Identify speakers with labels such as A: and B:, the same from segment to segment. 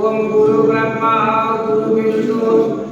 A: ओम गुरु ब्रह्मा गुरु विष्णू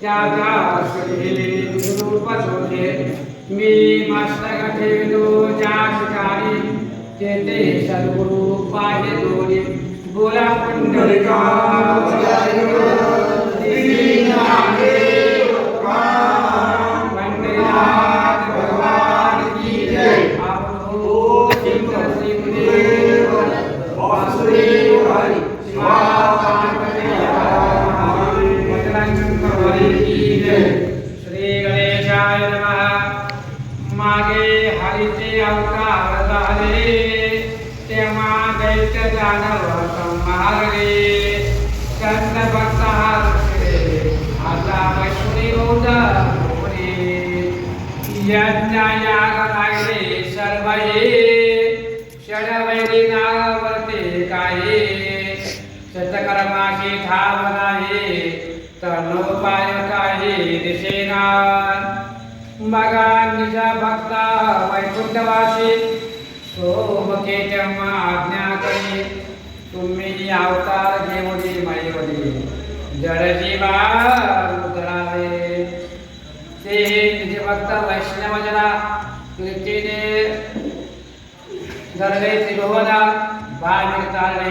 A: त्या त्या श्री रूप तुझे मी मस्तक ठेवलो ज्या ठिकाणी तेथे सद्गुरु पाहिजे दोन्ही. बोला पुंडलिका भगवान की जय. आपको शंकर सिंहदेव वासुदेव हरी शिवा पार्वती हरी की जय श्री गणेशाय नमः मागे हरीचे अवतार झाले तेव्हा दैत्य दानव संहारले चंद भक्त हरले आता वैष्णी होते यज्ञ याग शरबाई सर्व हे षडवैरी नागवरते काय शतकर्माची ठाव नाही तनोपाय काही दिसेना बघा निजा भक्ता वैकुंठवासी सोमके तेव्हा आज्ञा करी. तुम्ही अवतार घेऊनी माईवली जडजीवा उतरावे ते निज भक्त वैष्णव जना कीर्तीने धरले त्रिभुवना भाग तारणे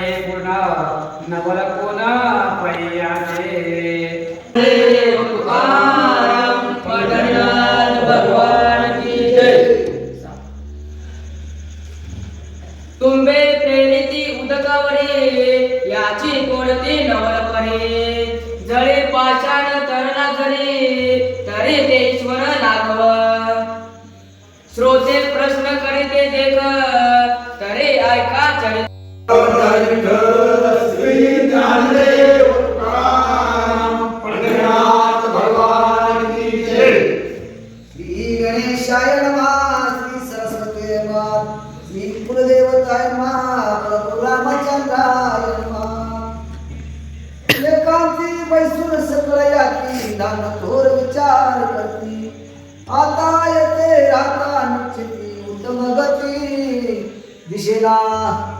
B: बैसून सकळ दान थोर विचार करती. आता येते राता निश्चिती उत्तम गती. दिशेला.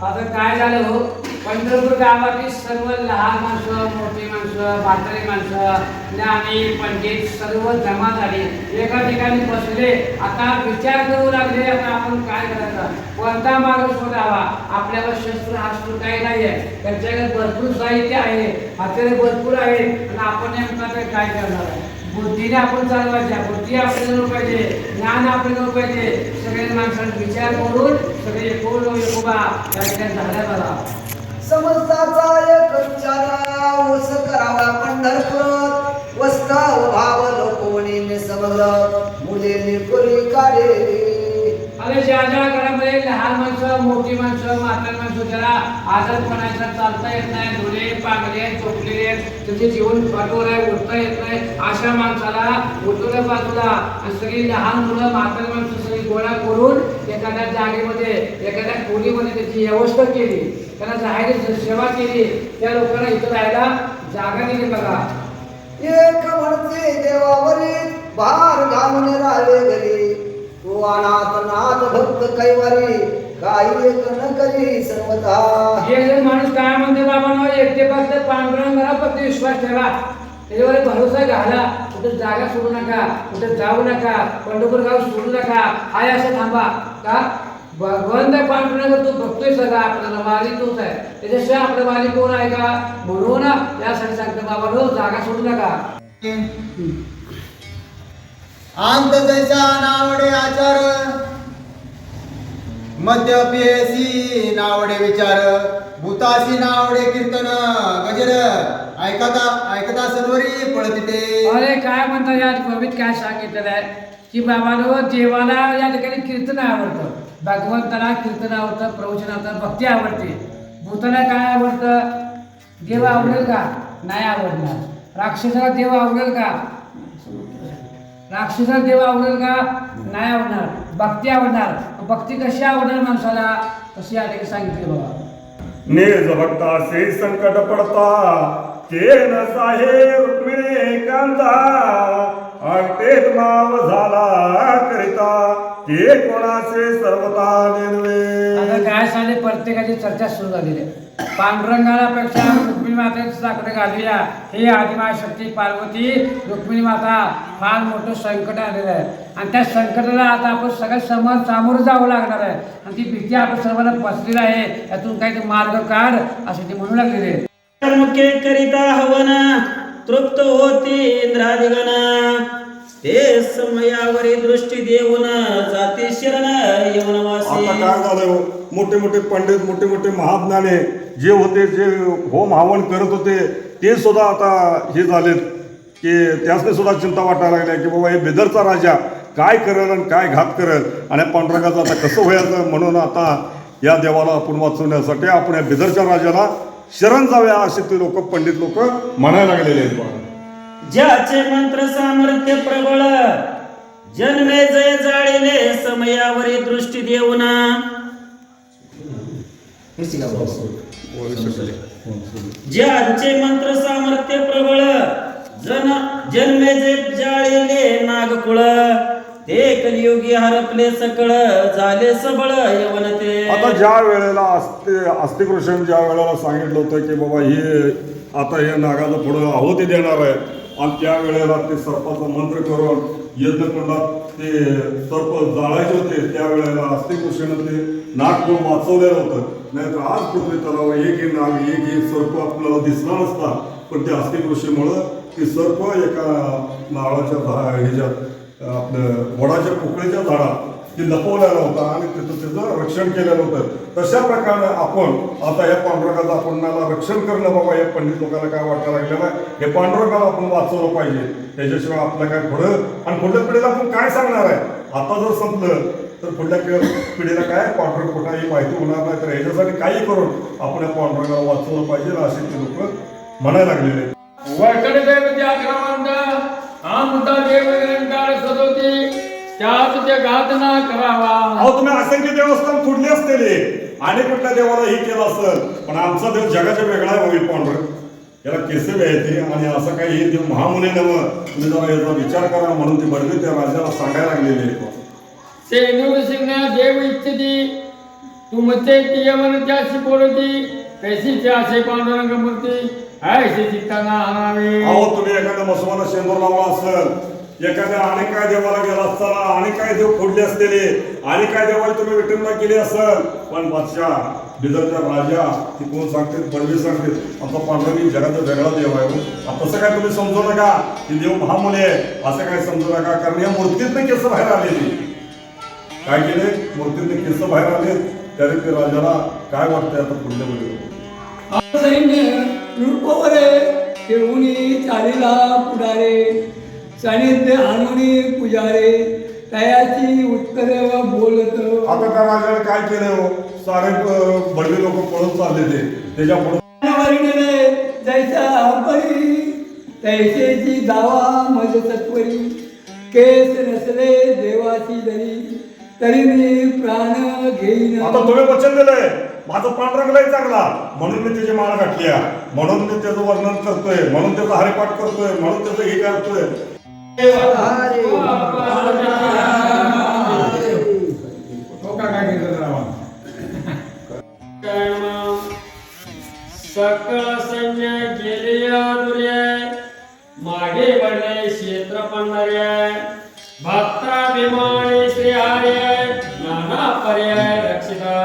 A: आता काय झालं हो? पंढरपूर गावातील सर्व लहान माणसं मोठी माणसं म्हातारी माणसं ज्ञानी पंडित सर्व जमा झाले. एका ठिकाणी बसले. आता विचार करू लागले आता आपण काय करायचं? कोणता मार्ग शोधावा आपल्याला शस्त्र हास्त्र काही नाही आहे त्यांच्याकडे भरपूर साहित्य आहे हाताने भरपूर आहे आणि आपण नेमका काय करणार आहे? बुद्धीने आपण चालवायच्या बुद्धी आपल्याजवळ पाहिजे ज्ञान आपल्याजवळ पाहिजे सगळ्या माणसांना विचार करून सगळे एकूण एकोबा या ठिकाणी झाल्या बघा
B: समस्ताचा एक विचारा वस करावा पंढरपुरात. वस्ता भाव लोकोनी समग्र. मुले पुरी काढे
A: अरे ज्या ज्या घरामध्ये लहान माणसं मोठी माणसं म्हातार माणसं ज्याला आजारपणाचा चालता येत नाही धुले पांगले चोपलेले आहेत, त्यांचे जीवन पाठवर आहे उठता येत नाही. अशा माणसाला उठवल्या बाजूला आणि सगळी लहान मुलं म्हातार माणसं सगळी गोळा करून एखाद्या जागेमध्ये एखाद्या खोलीमध्ये त्याची व्यवस्था केली त्यांना जाहीर सेवा केली त्या लोकांना इथं राहायला जागा दिली बघा.
B: एक म्हणते देवावरील भार घालून राहिले घरी. तो अनाथ नाथ भक्त कैवारी काही एक न करी सर्वता
A: हे जर माणूस काय म्हणते बाबा एकटे फक्त करा फक्त विश्वास ठेवा. त्याच्यावर भरोसा घाला. कुठे जागा सोडू नका कुठे जाऊ नका पंढरपूर गाव सोडू नका हाय असं थांबा. का? भगवंत पांडुरंग तो बघतोय सगळा आपल्याला मालिक तोच आहे. त्याच्याशिवाय आपलं मालिक कोण आहे का? म्हणून यासाठी सांगतो बाबा जागा सोडू नका.
C: अंत जैसा नावडे आचार. मध्य पियसी नावडे विचार. भूतासी नावडे कीर्तन. गजर. ऐकता ऐकता सर्वरी पळती ते
A: अरे काय म्हणता या कवित काय सांगितलेलं आहे? की बाबानो देवाला या ठिकाणी कीर्तन आवडतं. भगवंताला कीर्तन आवडतं प्रवचन आवडतं भक्ती आवडते. भूताला काय आवडतं? देव आवडेल का? नाही आवडणार. राक्षसाला देव आवडेल का? राक्षसाला देव आवडेल का? नाही आवडणार. भक्ती आवडणार. भक्ती कशी आवडणार माणसाला? या ठिकाणी सांगितले बाबा.
D: निज भक्तासे संकट पडता के न साहे रुक्मिणी कांता माव झाला करिता के कोणाचे सर्वता
A: आता
D: नेनवे
A: काय झाले? प्रत्येकाची चर्चा सुरू झालेली आहे. पांडुरंगालापेक्षा रुक्मिणी मातेचं साकडे घालूया. हे आदिमा शक्ती पार्वती रुक्मिणी माता फार मोठं संकट आलेलं आहे. आणि त्या संकटाला आता आपण सगळं समोर सामोरं जावं लागणार आहे. आणि ती भीती आपण सर्वांना बसलेली आहे. यातून काही मार्ग काढ असे ते म्हणू लागलेले आहे.
E: करिता हवन तृप्त होती इंद्रादिगण ते समयावरी दृष्टी देऊन जाती शरण येऊन वासी
D: आता काय झालं हो? मोठे मोठे पंडित मोठे मोठे महाज्ञाने जे होते जे होम हवन करत होते ते सुद्धा आता हे झालेत की त्यासने सुद्धा चिंता वाटायला लागल्या की बाबा हे बेदरचा राजा काय करेल आणि काय घात करेल? आणि पांडुरंगाचं आता कसं व्हायचं म्हणून आता या देवाला आपण वाचवण्यासाठी आपण या बेदरच्या राजाला शरण जाऊया असे ते लोक पंडित लोक म्हणायला लागलेले आहेत बाबा
E: ज्याचे मंत्र सामर्थ्य प्रबळ जन्मे जय जाळीले समयावरी दृष्टी देऊन. ज्याचे मंत्र सामर्थ्य प्रबळ जन जन्मे जे जाळीले नागकुळ ते कलियुगी हरपले सकळ झाले सबळ यवन ते.
D: आता ज्या वेळेला अस्ति अस्तिक ऋषीने ज्या वेळेला सांगितलं होतं की बाबा हे आता हे नागाचं पुढं आहोती देणार आहे आणि त्या वेळेला ते सर्पाचा मंत्र करून यज्ञकुंडात ते सर्प जाळायचे होते त्यावेळेला वेळेला ते नाग करून वाचवलेलं होतं. नाहीतर आज पृथ्वी तलाव एक हे नाग एक हे सर्प आपल्याला दिसला नसता. पण ते अस्तिक ऋषीमुळं ते सर्प एका नारळाच्या झा ह्याच्यात आपलं वडाच्या पोकळीच्या झाडात की लपवलेला होता आणि तिथं त्याचं रक्षण केलेलं होतं तशा प्रकारे आपण आता या पांडुरंगाचं आपण रक्षण करणं बाबा या पंडित लोकांना काय वाटायला लागलेलं आहे? हे पांडुरंगाला आपण वाचवलं पाहिजे. त्याच्याशिवाय आपलं काय पुढं? आणि पुढल्या पिढीला आपण काय सांगणार आहे? आता जर संपलं तर पुढल्या पिढीला काय? पांडुरंग कुठं ही माहिती होणार नाही तर ह्याच्यासाठी काही करून आपण या पांडुरंगाला वाचवलं पाहिजे असे ते लोक म्हणायला लागलेले आहेत.
F: वरकडे दैवती आक्रमंत आमचा देव निरंकार सदोती त्यात ते घातना करावा.
D: अहो तुम्ही असंख्य देवस्थान फुडले असलेले आणि कुठल्या देवाला हे केलं असेल पण आमचा देव जगाच्या वेगळा आहे होईल पांढर याला केसे व्यायचे आणि असं काही हे देव महामुने नवं तुम्ही जरा याचा विचार करा म्हणून ते बडवे त्या राजाला सांगायला लागलेले
F: सेनूर सिंह देव इच्छिती. तुमचे तियवन त्याशी बोलती. कैसी त्यासे पांडुरंग मूर्ती. ऐशी चित्ताना आणावे
D: अहो तुम्ही एखाद्या मसवाला शेंदूर लावला असेल एखाद्या आणि काय देवाला गेला असताना आणि काय देव फोडले असलेले आणि काय देवाला तुम्ही विठंबना केली असेल? पण बादशाह बिदरचा राजा ती कोण सांगते? बडवे सांगते. आमचा पांडवी जगाचा वेगळा देव आहे हो. तसं काय तुम्ही समजू नका. की देव महामुले आहे. असं काय समजू नका. कारण या मूर्तीतनं केस बाहेर आलेली काय केले? मूर्तीतनं केस बाहेर आले. तरी ते राजाला काय वाटतंय आता पुढल्या वेळेला
G: सैन्य रूपवरे ठेवूनी चालीला पुढारे. सानिध्य आणूनी पुजारे तयाची उत्तर बोलत.
D: आता त्या राजाने काय केलं हो? सारे अं, बडवे लोक पळून चालले ते. त्याच्या पुढे
G: वर्णले जैसा परी तैसेची दावा मज सत्वरी. केस नसले देवाची दरी तरी मी प्राण घेईन.
D: आता तुम्ही वचन दिलंय. माझं पांढरंग लय चांगला. म्हणून मी त्याची माळ घातली आहे. म्हणून मी त्याचं वर्णन करतोय. म्हणून त्याचा हरिपाठ करतोय. म्हणून त्याचं हे करतोय.
E: सकळ सैन्य गेले दुर्य मागे क्षेत्र श्री हर्य नाना पर्याय रक्षिता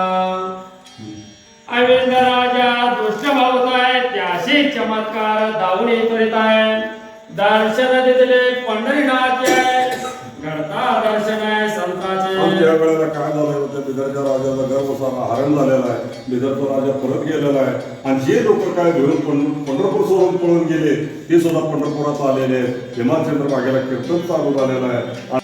E: अविंद राजा दुष्ट भावताय त्याशी चमत्कार दावणी करीत आहे दर्शन दिले
D: बिदरच्या राजाचा गर्व सारा हरण झालेला आहे. बिदरचा राजा परत गेलेला आहे. आणि जे लोक काय घेऊन पंढरपूर सोडून पळून गेले ते सुद्धा पंढरपुरात आलेले आहेत. हिमालचंद्र बागेला कीर्तन चालू झालेलं आहे.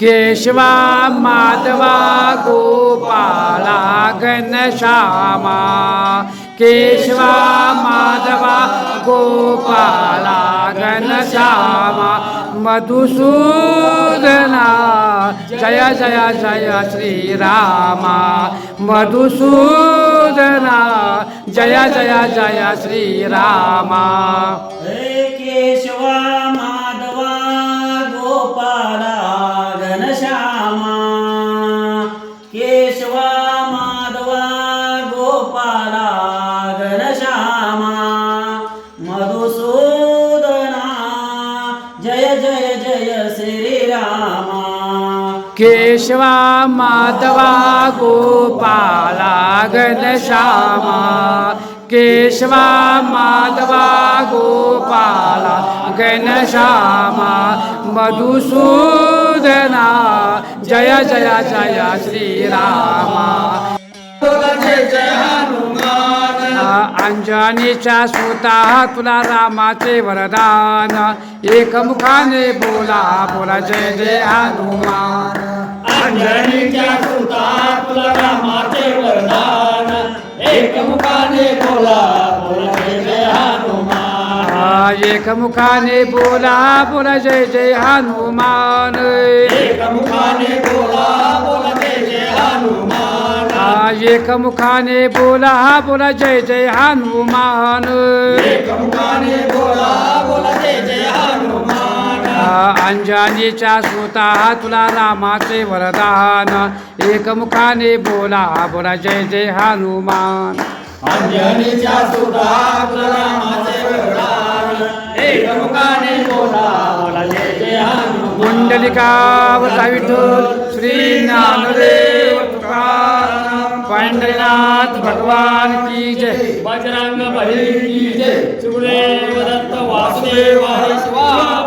H: केशवा माधवा
A: गोपाला घनश्यामा केशवा माधवा गोपाला घनश्यामा मधुसूदना जय जय जय श्रीरामा मधुसूदना जय जय जय श्रीरामा।
H: केशवा केशवा माधवा गोपाला घनश्यामा
A: केशवा माधवा गोपाला घनश्यामा मधुसूदना जय जय जय श्रीरामा
E: जय जय हनुमान
A: अंजनीच्या सुता तुला रामाचे वरदान. एकमुखाने बोला बोला जय जय हनुमान.
E: अंजनीच्या सुता तुला रामाचे वरदान. एकमुखाने बोला बोला जय जय हनुमान.
A: हा, एकमुखाने बोला बोला जय जय हनुमान.
E: एकमुखाने बोला बोला जय हनुमान
A: हा, एकमुखाने बोला बोला जय जय हनुमान.
E: एकमुखाने बोला बोला जय जय हनुमान.
A: हा, अंजनीच्या सुता तुला रामाचे वरदान. एकमुखाने बोला बोला जय जय हनुमान.
E: अंजनीच्या सुता तुला रामाचे वरदान. एकमुखाने बोला बोला जय जय हनुमान.
A: कुंडलिकावता विठ्ठल श्री
E: पांडुरंगनाथ भगवान की
A: जय।
E: बजरंग बली की जय। सुखदेव दत्त वासुदेव स्वामी।